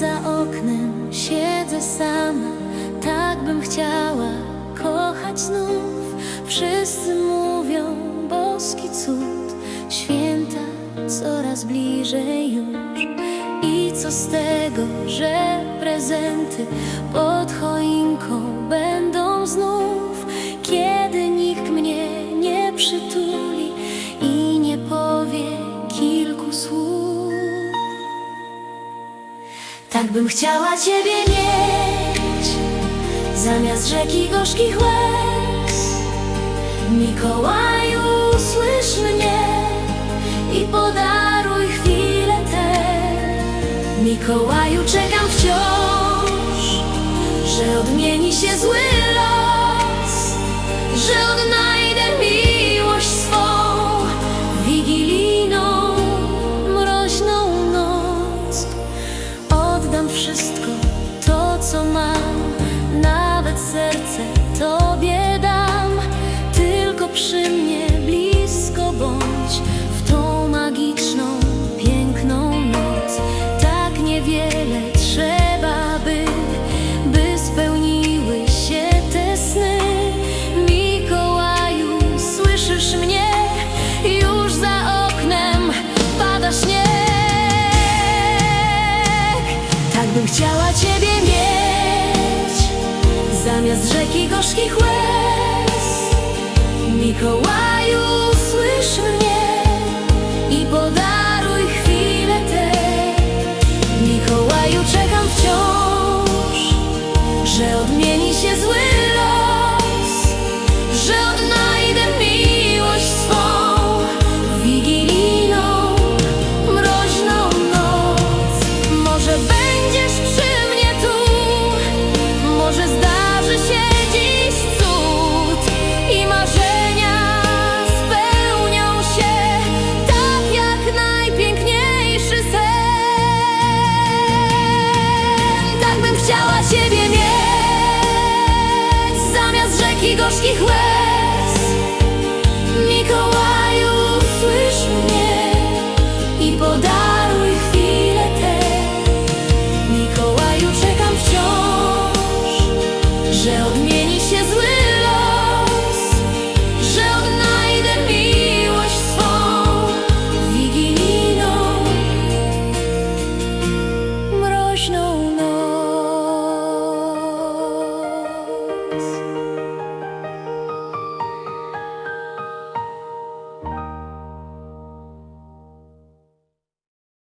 Za oknem, siedzę sama, tak bym chciała kochać znów. Wszyscy mówią, boski cud, święta coraz bliżej już. I co z tego, że prezenty pod choinką będą znów, Tak bym chciała Ciebie mieć Zamiast rzeki gorzkich łez. Mikołaju, słysz mnie I podaruj chwilę tę. Mikołaju, czekam wciąż Że odmieni się zły los Że trzeba, by, by spełniły się te sny. Mikołaju, słyszysz mnie? Już za oknem pada śnieg. Tak bym chciała Ciebie mieć Zamiast rzeki gorzkich łez Mikołaju, Rzeki gorzkich łez